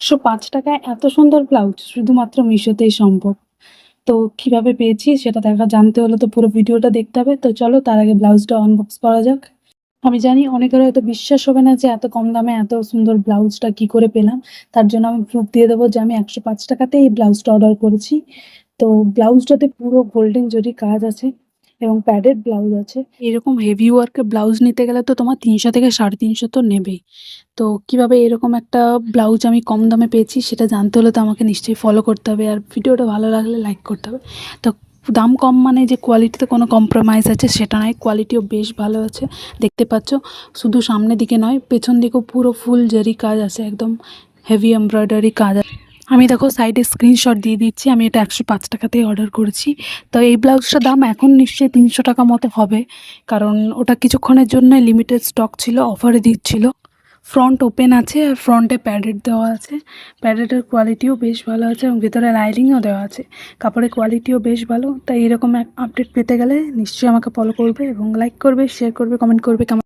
একশো পাঁচ টাকায় এত সুন্দর ব্লাউজ শুধুমাত্র মিশোতেই সম্ভব। তো কীভাবে পেয়েছি সেটা দেখা জানতে হলে তো পুরো ভিডিওটা দেখতে হবে। তো চলো তার আগে ব্লাউজটা আনবক্স করা যাক। আমি জানি অনেকের হয়তো বিশ্বাস হবে না যে এত কম দামে এত সুন্দর ব্লাউজটা কি করে পেলাম। তার জন্য আমি প্রুফ দিয়ে দেবো যে আমি একশো পাঁচ টাকাতে এই ব্লাউজটা অর্ডার করেছি। তো ব্লাউজটাতে পুরো গোল্ডেন জরি কাজ আছে এবং প্যাডেড ব্লাউজ আছে। এরকম হেভি ওয়ার্কের ব্লাউজ নিতে গেলে তো তোমার তিনশো থেকে সাড়ে তিনশো তো নেবেই। তো কীভাবে এরকম একটা ব্লাউজ আমি কম দামে পেয়েছি সেটা জানতে হলে তো আমাকে নিশ্চয়ই ফলো করতে হবে আর ভিডিওটা ভালো লাগলে লাইক করতে হবে। তো দাম কম মানে যে কোয়ালিটিতে কোনো কম্প্রোমাইজ আছে সেটা নয় কোয়ালিটিও বেশ ভালো আছে, দেখতে পাচ্ছ। শুধু সামনের দিকে নয়, পেছন দিকেও পুরো ফুল জারি কাজ আছে, একদম হেভি এমব্রয়ডারি কাজ আছে। আমি দেখো সাইডে স্ক্রিনশট দিয়ে দিচ্ছি, আমি এটা একশো পাঁচ টাকাতেই অর্ডার করেছি। তো এই ব্লাউজটার দাম এখন নিশ্চয়ই তিনশো টাকা মতো হবে, কারণ ওটা কিছুক্ষণের জন্য লিমিটেড স্টক ছিল অফারে দিচ্ছিল। ফ্রন্ট ওপেন আছে, আর ফ্রন্টে প্যাডেড দেওয়া আছে। প্যাডেডের কোয়ালিটিও বেশ ভালো আছে এবং ভেতরে লাইনিংও দেওয়া আছে। কাপড়ের কোয়ালিটিও বেশ ভালো। তাই এরকম এক আপডেট পেতে গেলে নিশ্চয়ই আমাকে ফলো করবে এবং লাইক করবে শেয়ার করবে কমেন্ট করবে, কেমন